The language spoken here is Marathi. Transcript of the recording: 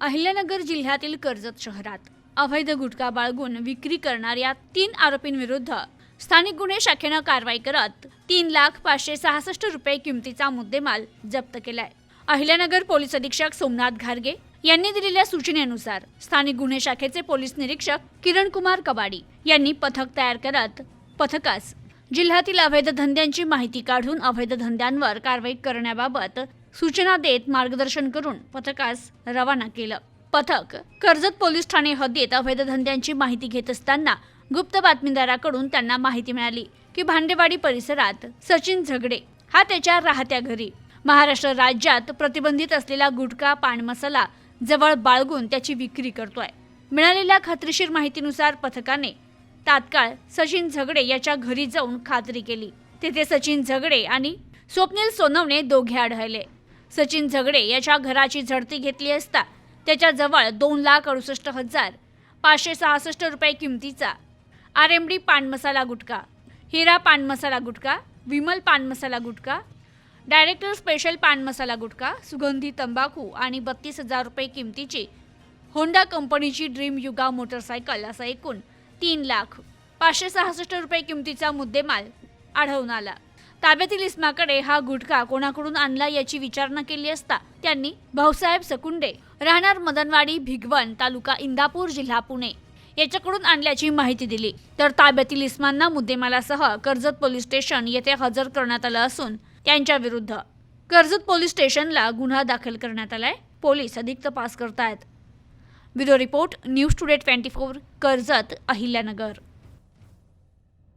अहिल्यानगर जिल्ह्यातील कर्जत शहरात अवैध गुटखा बाळगून विक्री करणाऱ्या तीन आरोपींविरुद्ध स्थानिक गुन्हे शाखेनं कारवाई करत तीन लाख पाचशे सहासष्ट रुपये किमतीचा मुद्देमाल जप्त केलाय. अहिल्यानगर पोलीस अधीक्षक सोमनाथ घारगे यांनी दिलेल्या सूचनेनुसार स्थानिक गुन्हे शाखेचे पोलीस निरीक्षक किरण कुमार कबाडी यांनी पथक तयार करत पथकास जिल्ह्यातील अवैध धंद्यांची माहिती काढून अवैध धंद्यांवर कारवाई करण्याबाबत सूचना देत मार्गदर्शन करून पथकास रवाना केलं. पथक कर्जत पोलीस ठाणे हद्दीत अवैध धंद्यांची माहिती घेत असताना गुप्त बातमीदाराकडून त्यांना माहिती मिळाली की भांडेवाडी परिसरात सचिन झगडे हा त्याच्या राहत्या घरी. महाराष्ट्र राज्यात प्रतिबंधित असलेला गुटखा पान मसाला जवळ बाळगून त्याची विक्री करतोय. मिळालेल्या खात्रीशीर माहितीनुसार पथकाने तात्काळ सचिन झगडे याच्या घरी जाऊन खात्री केली. तेथे सचिन झगडे आणि स्वप्नील सोनवणे दोघे आढळले. सचिन झगडे याच्या घराची झडती घेतली असता त्याच्याजवळ दोन लाख अडुसष्ट हजार पाचशे सहासष्ट रुपये किमतीचा आर एम डी पान मसाला गुटखा हिरा पान मसाला गुटखा विमल पान मसाला गुटखा डायरेक्टर स्पेशल पान मसाला गुटखा सुगंधी तंबाखू आणि बत्तीस हजार रुपये किमतीची होंडा कंपनीची ड्रीम युगा मोटरसायकल असा एकूण तीन लाख पाचशे सहासष्ट रुपये किमतीचा मुद्देमाल आढळून आला. ताब्यातील इस्माकडे हा गुटखा कोणाकडून आणला याची विचारणा केली असता त्यांनी भाऊसाहेब सकुंडे राहणार मदनवाडी भिगवण तालुका इंदापूर जिल्हा पुणे याच्याकडून आणल्याची माहिती दिली. तर ताब्यातील इस्मांना मुद्देमालासह कर्जत पोलीस स्टेशन येथे हजर करण्यात आलं असून त्यांच्या विरुद्ध. कर्जत पोलीस स्टेशनला गुन्हा दाखल करण्यात आलाय पोलीस अधिक तपास करतायत. Bureau report news today twenty four Karjat Ahilyanagar.